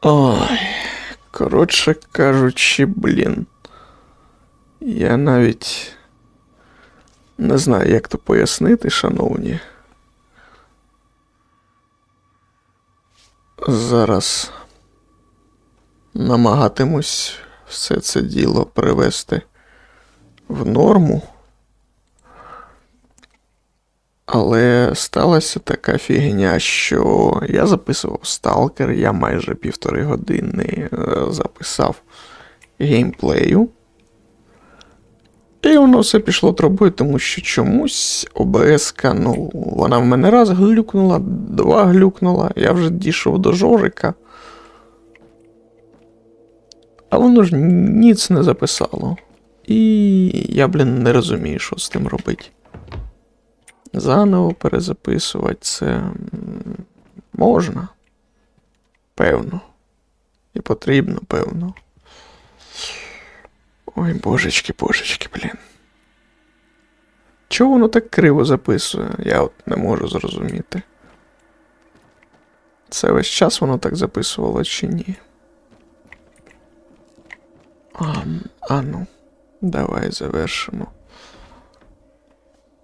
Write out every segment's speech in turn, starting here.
Ой, коротше кажучи, блін. Я навіть не знаю, як то пояснити, шановні. Зараз намагатимусь все це діло привести в норму. Але сталася така фігня, що я записував сталкер, я майже півтори години е, записав геймплею. І воно все пішло трубою, тому що чомусь ОБС, ну, вона в мене раз глюкнула, два глюкнула, я вже дійшов до Жорика. А воно ж ніц не записало. І я, блін, не розумію, що з тим робити. Заново перезаписувати це можна. Певно. І потрібно, певно. Ой, божечки, божечки, блін. Чого воно так криво записує? Я от не можу зрозуміти. Це весь час воно так записувало чи ні? А, а ну, давай завершимо.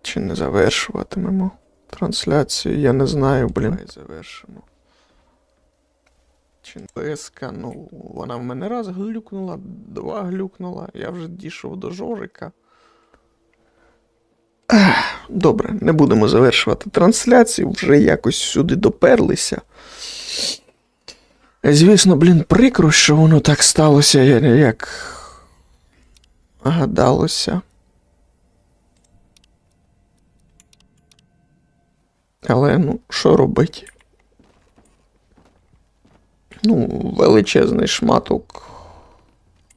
Чи не завершуватимемо трансляцію? Я не знаю, блін. Завершимо. Чи ПСК, ну, вона в мене раз глюкнула, два глюкнула, я вже дійшов до Жорика. Добре, не будемо завершувати трансляцію, вже якось сюди доперлися. Звісно, блін, прикро, що воно так сталося, як гадалося. Але ну, що робити? Ну, величезний шматок,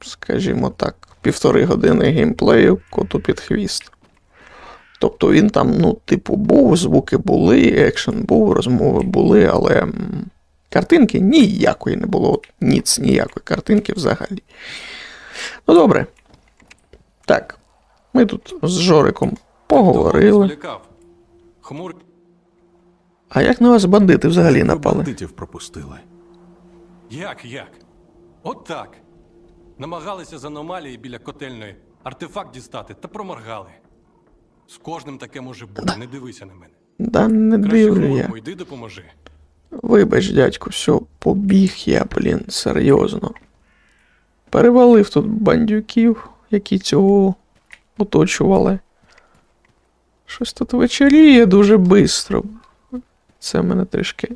скажімо так, півтори години геймплею коту під хвіст. Тобто він там, ну, типу, був, звуки були, екшен був, розмови були, але картинки ніякої не було. Ніц, ніякої картинки взагалі. Ну, добре. Так. Ми тут з Жориком поговорили. Хмур А як на вас бандити взагалі напали? бандитів пропустили. Як, як? От так. Намагалися з аномалії біля котельної артефакт дістати та проморгали. З кожним таке може бути, не дивися на мене. Да не дивлю я. йди допоможи. Вибач, дядько, все, побіг я, блін, серйозно. Перевалив тут бандюків, які цього оточували. Щось тут вечеріє дуже бистро. Це мене трішки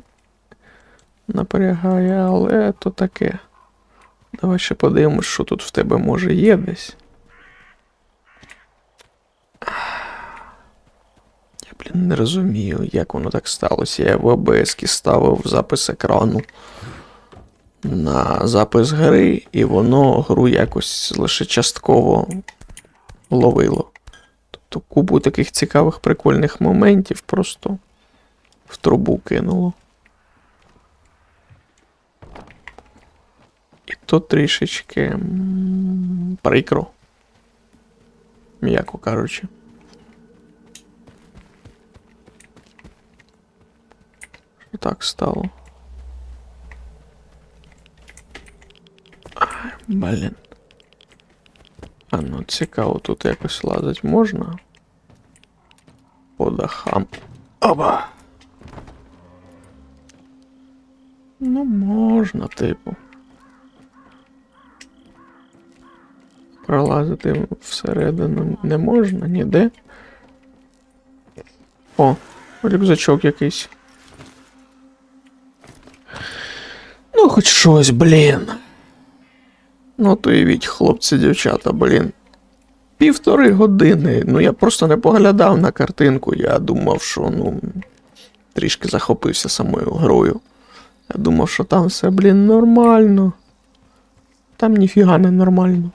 напрягає, але то таке. Давай ще подивимось, що тут в тебе може є десь. Я, блін, не розумію, як воно так сталося. Я в ОБС ставив запис екрану на запис гри, і воно гру якось лише частково ловило. Тобто купу таких цікавих прикольних моментів просто в трубу кинуло. І то трішечки прикро. М'яко кажучи. Що так стало? Ай, блін. А ну цікаво, тут якось лазить можна? По дахам. Оба! Ну, можна, типу. Пролазити всередину не можна ніде. О, рюкзачок якийсь. Ну, хоч щось, блін. Ну, то уявіть, хлопці, дівчата, блін. Півтори години. Ну, я просто не поглядав на картинку. Я думав, що, ну, трішки захопився самою грою. Я думав, що там все, блін, нормально. Там ніфіга не нормально.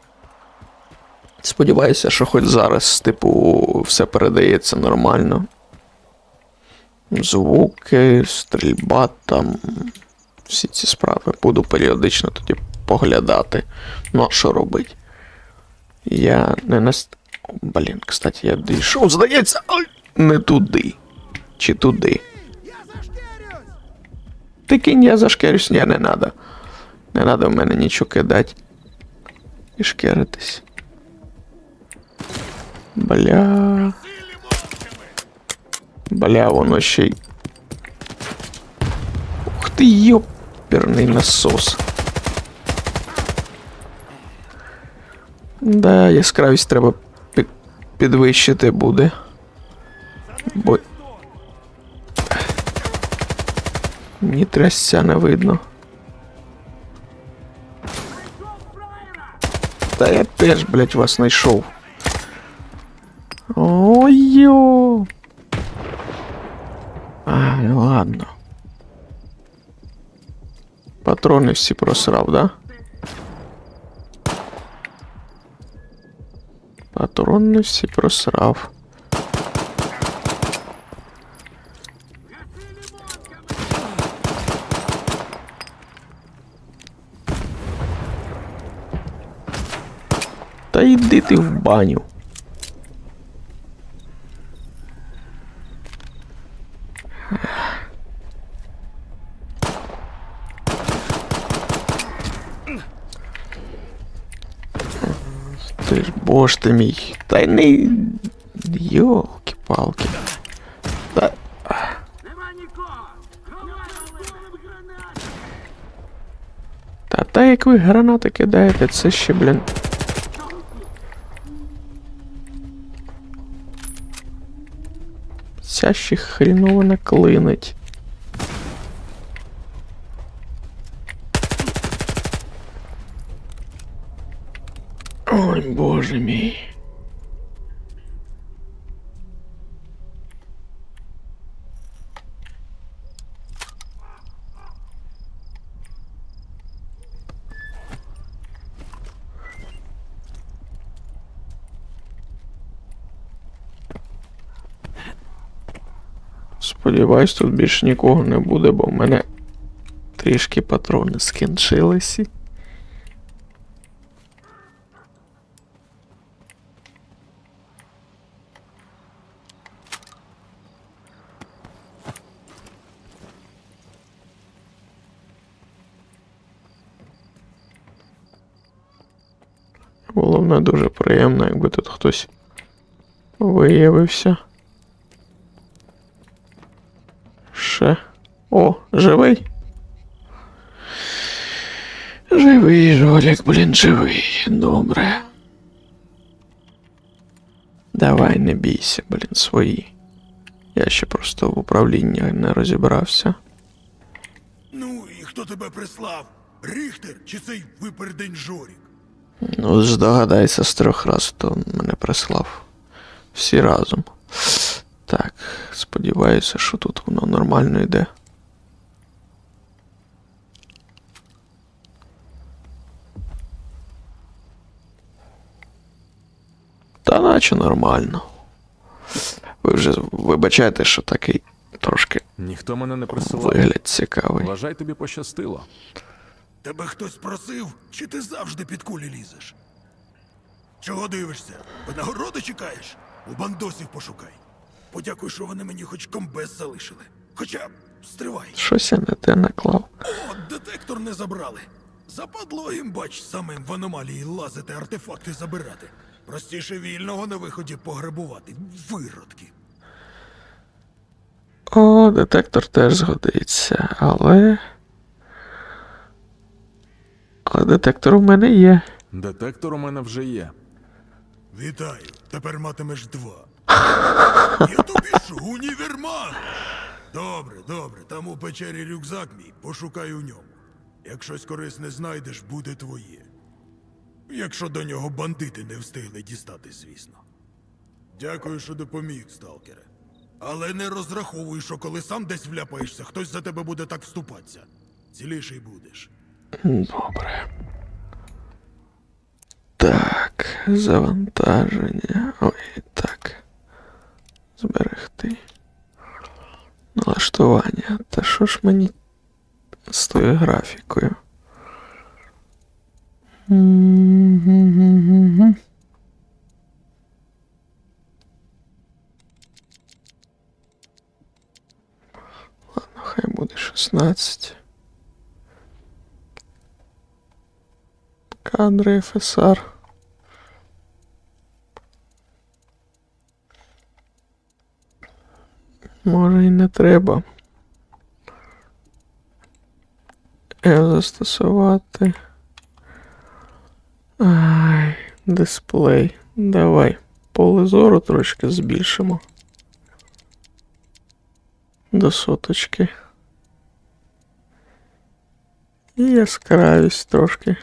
Сподіваюся, що хоч зараз, типу, все передається нормально. Звуки, стрільба там. Всі ці справи буду періодично тоді поглядати. Ну, а що робить? Я не наст... О, Блін, кстати, я дійшов, здається, не туди. Чи туди. Ти кинь, я зашкерюсь, ні, не надо. Не треба в мене нічого кидати. І шкеритись. Бля. Бля, воно ще й. Ух ти, йоперний насос. Да, яскравість треба пі- підвищити буде. Бо. Ні трясця не видно. Та я теж, блядь, вас знайшов. Ой-йо. А, ну ладно. Патрони всі просрав, да? Патрони всі просрав. Та йди ти в баню. Ти ж бож ти мій. Та й не. Та... Нікого! Ховайся, гранат! Та та як ви гранати кидаєте, це ще, блін. Ця ще хріново наклинить. Ой, боже мій. Сподіваюсь, тут більше нікого не буде, бо в мене трішки патрони скінчилися. Головне дуже приємно, якби тут хтось виявився. Живий. Живий, Жолік, блін, живий. Добре. Давай, не бійся, блін, свої. Я ще просто в управлінні не розібрався. Ну і хто тебе прислав? Ріхтер чи цей випердень Жорік? Ну, здогадайся з трьох разів, то мене прислав. Всі разом. Так, сподіваюся, що тут воно нормально йде. Та наче нормально. Ви вже вибачайте, що такий трошки Ніхто мене не присилав. вигляд цікавий. Вважай, тобі пощастило. Тебе хтось просив, чи ти завжди під кулі лізеш? Чого дивишся? Винагороди чекаєш? У бандосів пошукай. Подякуй, що вони мені хоч комбез залишили. Хоча стривай. Щось я не те наклав. От детектор не забрали. Западло їм, бач, самим в аномалії лазити, артефакти забирати. Простіше вільного на виході пограбувати. Виродки. О, детектор теж згодиться, але. Але детектор у мене є. Детектор у мене вже є. Вітаю, тепер матимеш два. Я тобі ж універмаг. Добре, добре, там у печері рюкзак мій, пошукай у ньому. Як щось корисне знайдеш, буде твоє. Якщо до нього бандити не встигли дістати, звісно. Дякую, що допоміг, сталкере. Але не розраховуй, що коли сам десь вляпаєшся, хтось за тебе буде так вступатися. Ціліший будеш. Добре. Так, завантаження. Ой, так. Зберегти. Налаштування. Та що ж мені з тою графікою? М-м-м-м-м. Ладно, хай буде 16. Кадри ФСР. Може і не треба. Е, застосувати. Ай, дисплей. Давай. Поле зору трошки збільшимо. До соточки. І яскравість трошки.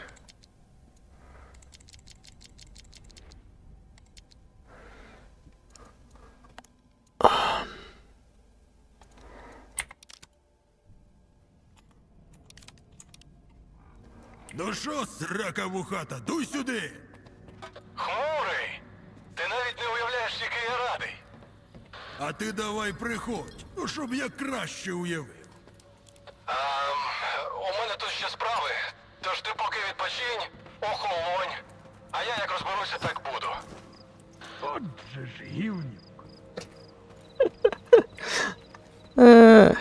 Ну що, срака вухата, дуй сюди! Хмурий! Ти навіть не уявляєш, який я радий. А ти давай приходь, ну щоб я краще уявив. А, у мене тут ще справи, тож ти поки відпочинь, охолонь. А я як розберуся, так буду. Отже ж гівнюк. Е,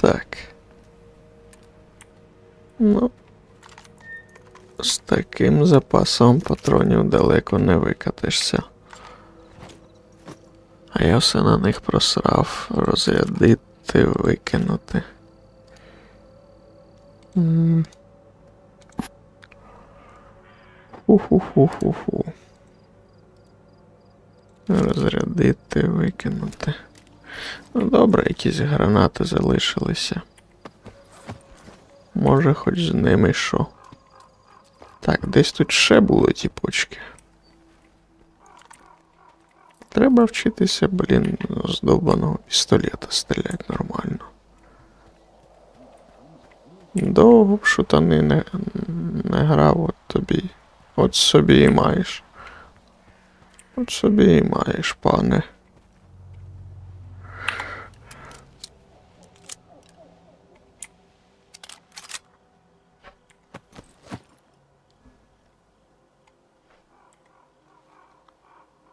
так. Ну. З таким запасом патронів далеко не викатишся. А я все на них просрав. Розрядити, викинути. М. Ху-ху-ху-ху-ху. Розрядити, викинути. Ну добре, якісь гранати залишилися. Може, хоч з ними що. Так, десь тут ще були ті почки. Треба вчитися, блін, з довбаного пістолета стріляти нормально. Довго б шутани не, не грав, от тобі. От собі і маєш. От собі і маєш, пане.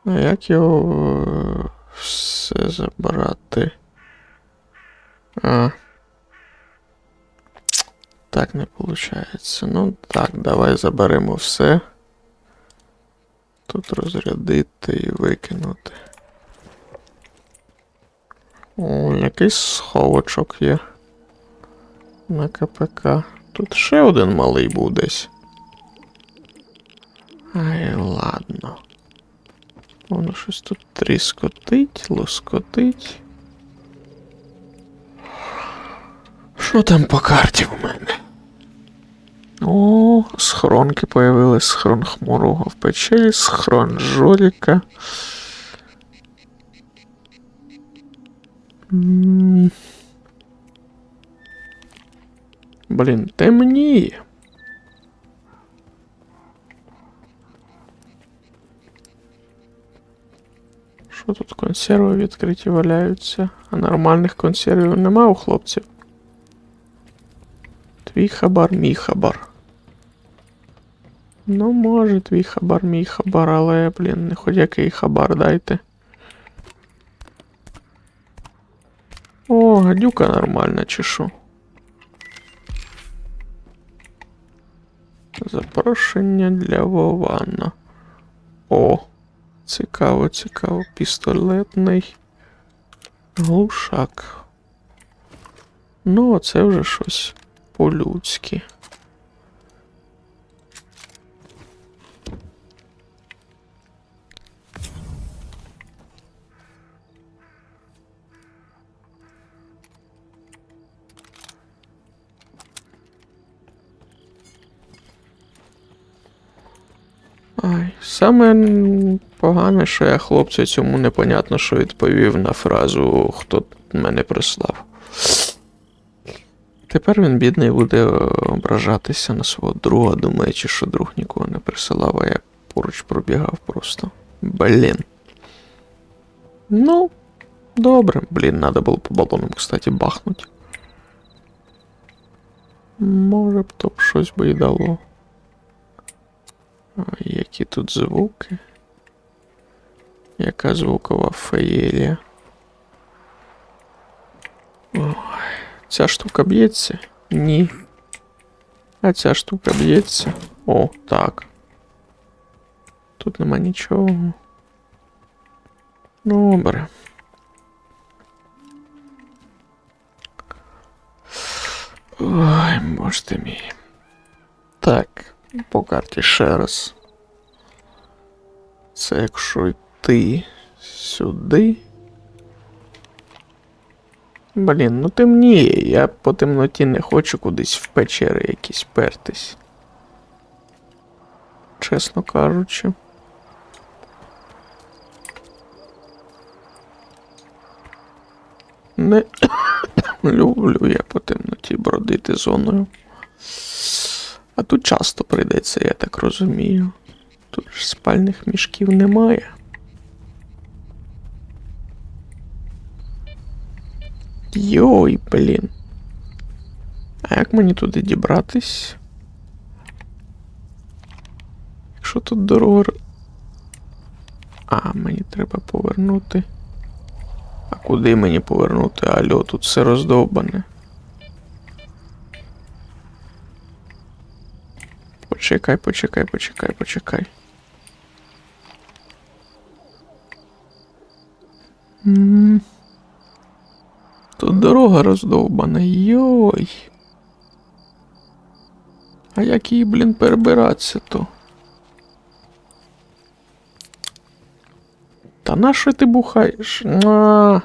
А як його е, все забрати? А. Так не виходить. Ну так, давай заберемо все. Тут розрядити і викинути. О, якийсь сховочок є. На КПК. Тут ще один малий був десь. Ай, ладно. Воно щось тут тріскотить, лоскотить. Що там по карті в мене? О, схронки появились, схрон хмурого в печері, схрон жоліка. Блін, темніє. Що тут консерви відкриті валяються? А нормальних консервів нема у хлопців. Твій хабар, мій хабар. Ну, може, твій хабар, мій хабар, але, блін, не хоч який хабар дайте. О, гадюка нормальна, чи що? Запрошення для Вована. О, цікаво, цікаво. Пістолетний глушак. Ну, це вже щось по-людськи. Саме погане, що я хлопцю цьому непонятно, що відповів на фразу хто мене прислав. Тепер він, бідний, буде ображатися на свого друга, думаючи, що друг нікого не присилав, а я поруч пробігав просто. Блін. Ну, добре. Блін, надо було по балонам, кстати, бахнути. Може б то б щось би і дало. А, які тут звуки? Яка звукова феєрія? Ой, ця штука б'ється? Ні. А ця штука б'ється? О, так. Тут нема нічого. Добре. Ой, боже ти мій. Так, По карті ще раз. Це якщо йти сюди. Блін, ну темніє. Я по темноті не хочу кудись в печери якісь пертись. Чесно кажучи. Не люблю я по темноті бродити зоною. А тут часто прийдеться, я так розумію. Тут ж спальних мішків немає. Йой, блін. А як мені туди дібратись? Якщо тут дорога. А, мені треба повернути. А куди мені повернути? Алло, тут все роздовбане. Почекай, почекай, почекай, почекай. Тут дорога роздовбана, йой. А як її, блін, перебиратися то? Та на що ти бухаєш? А.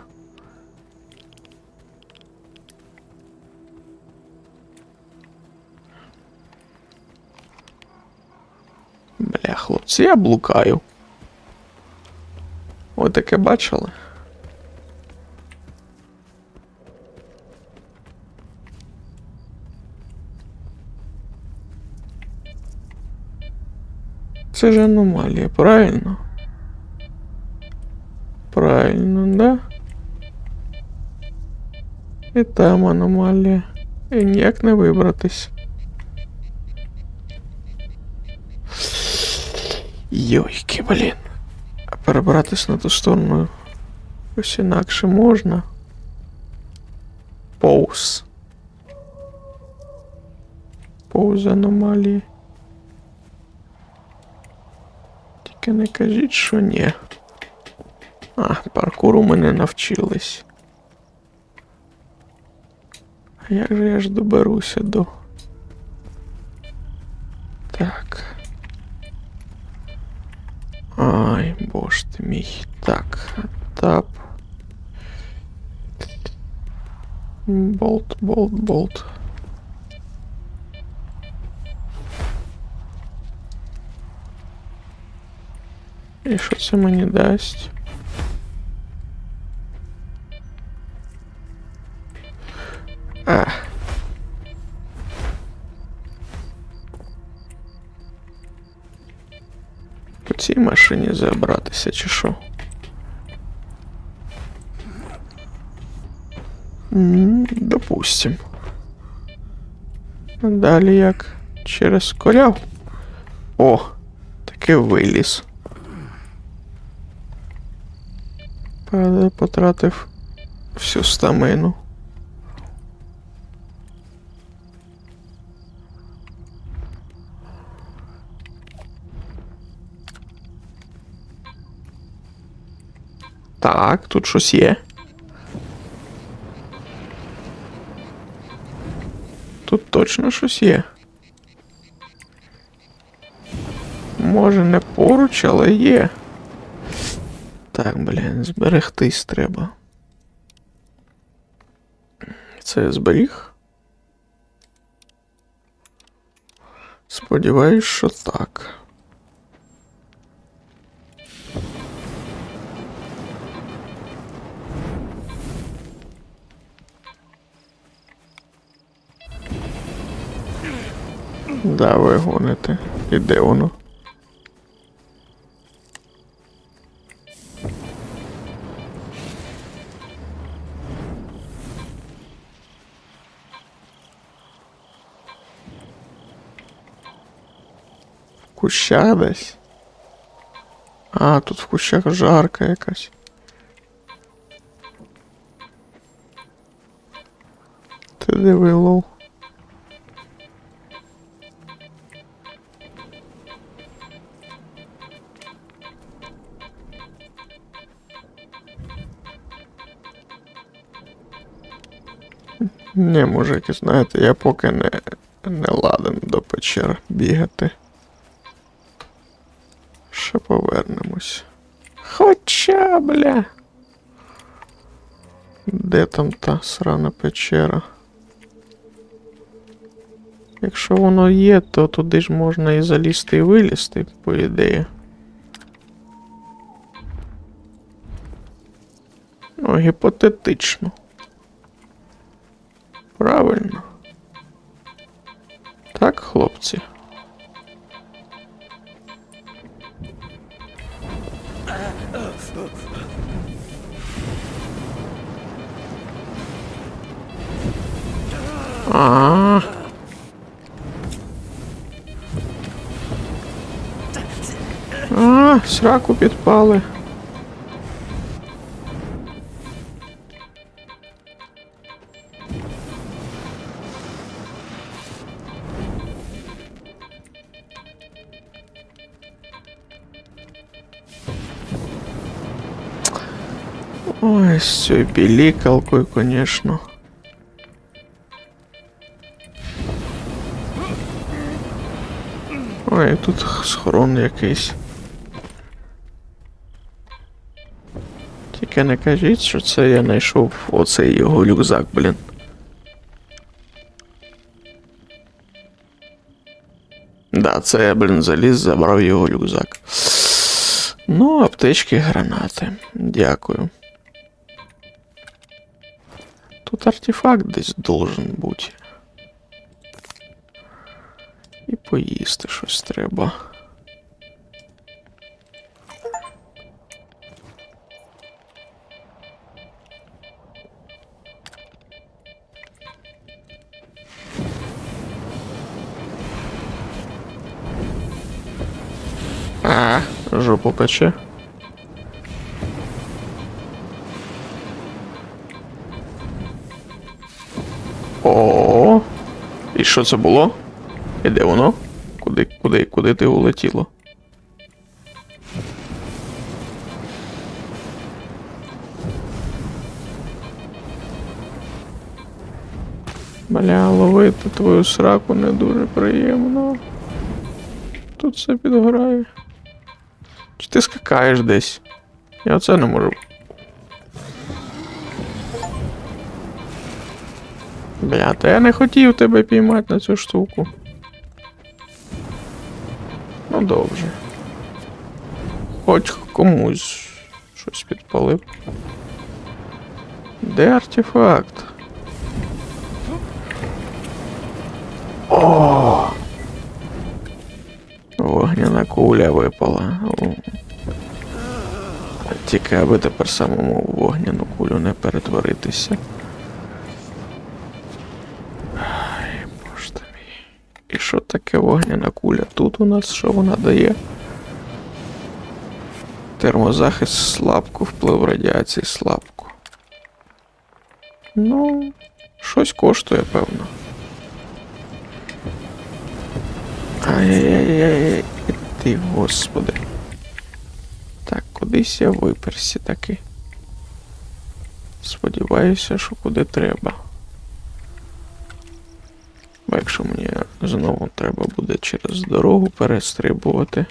Хлопці, я блукаю. Ви таке бачили? Це ж аномалія, правильно? Правильно, да? І там аномалія. І ніяк не вибратись. Йойки, блін. А перебратись на ту сторону ось інакше можна. Поуз. Поуз аномалії. Тільки не кажіть, що ні. А, паркуру ми не навчились. А як же я ж доберуся до. боже ти мій. Так, тап. Болт, болт, болт. І що це мені дасть? А. Машині забратися, чи що? Допустим. Далі як? Через коряв? О, таки виліз. Правда, потратив всю стамину. Так, тут щось є. Тут точно щось є. Може не поруч, але є. Так, блін, зберегтись треба. Це я зберіг? Сподіваюсь, що так. Да, ви гоните. І де воно? Кущах десь? А, тут в кущах жарка якась. Ти диви, лол. Ні, мужики, знаєте, я поки не, не ладен до печер бігати. Ще повернемось. Хоча, бля. Де там та срана печера? Якщо воно є, то туди ж можна і залізти і вилізти, по ідеї. Ну, гіпотетично. Правильно. Так, хлопці. А. А, сраку підпали. Ой, з цією конечно. Ой, тут схорон якийсь. Тільки не кажіть, що це я знайшов оцей його рюкзак, блін. Да, це я, блін, заліз, забрав його рюкзак. Ну, аптечки, гранати. Дякую. Тут артефакт десь должен бути. І поїсти щось треба. А, жопу пече. Що це було? І де воно? Куди, куди, куди ти улетіло? Бля, ловити твою сраку не дуже приємно. Тут все підгорає. Чи ти скакаєш десь? Я оце не можу. Бля, та я не хотів тебе піймати на цю штуку. Ну добре. Хоч комусь щось підпалив. Де артефакт? О! Вогняна куля випала. О. Тільки аби тепер самому вогняну кулю не перетворитися. Ай, боже ти мій. І що таке вогняна куля? Тут у нас що вона дає? Термозахист слабку, вплив радіації слабку. Ну, щось коштує, певно. Ай-яй-яй-яй, ти, господи. Так, кудись я виперся таки. Сподіваюся, що куди треба. Бо якщо мені знову треба буде через дорогу перестрибувати.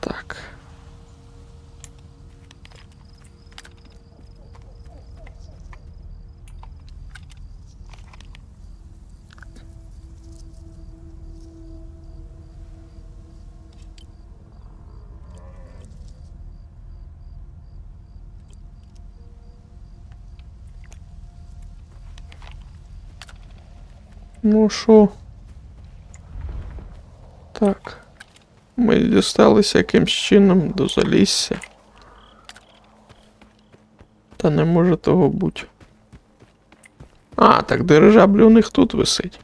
Так. Ну що? Так. Ми дісталися якимсь чином до залісся. Та не може того бути. А, так дирижабль у них тут висить.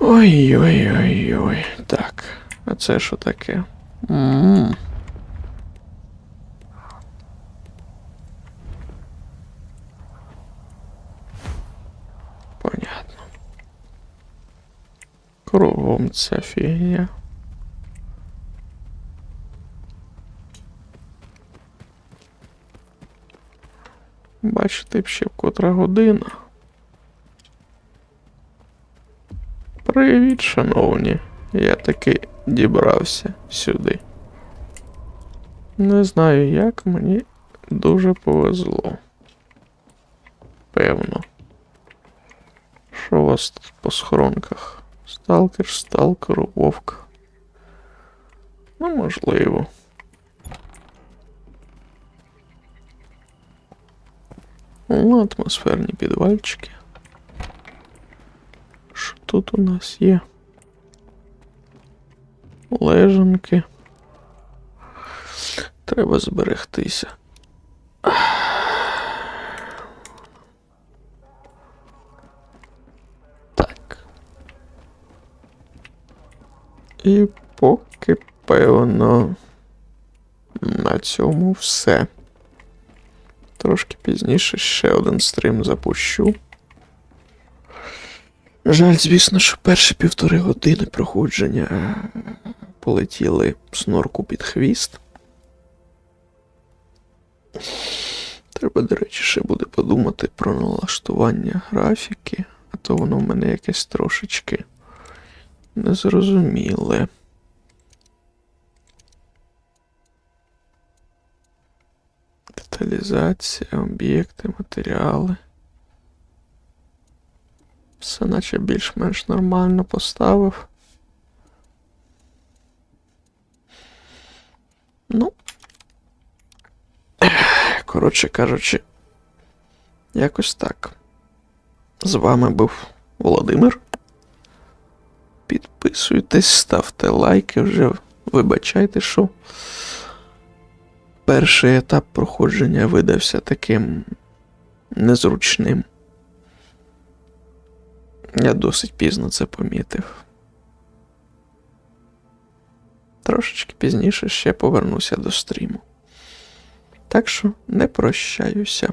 Ой-ой-ой-ой. Так. А це що таке? м Кругом ця фігня. Бачите ще в котра година. Привіт, шановні. Я таки дібрався сюди. Не знаю як, мені дуже повезло. Певно, що у вас тут по схоронках? Сталкер, сталкеру, вовк. Ну, можливо. О, атмосферні підвальчики. Що тут у нас є? Лежанки. Треба зберегтися. І поки певно. На цьому все. Трошки пізніше ще один стрім запущу. Жаль, звісно, що перші півтори години проходження полетіли з норку під хвіст. Треба, до речі, ще буде подумати про налаштування графіки, а то воно в мене якесь трошечки незрозуміле. Деталізація, об'єкти, матеріали. Все наче більш-менш нормально поставив. Ну. Коротше кажучи, якось так. З вами був Володимир. Підписуйтесь, ставте лайки вже. Вибачайте, що перший етап проходження видався таким незручним. Я досить пізно це помітив. Трошечки пізніше ще повернуся до стріму. Так що не прощаюся.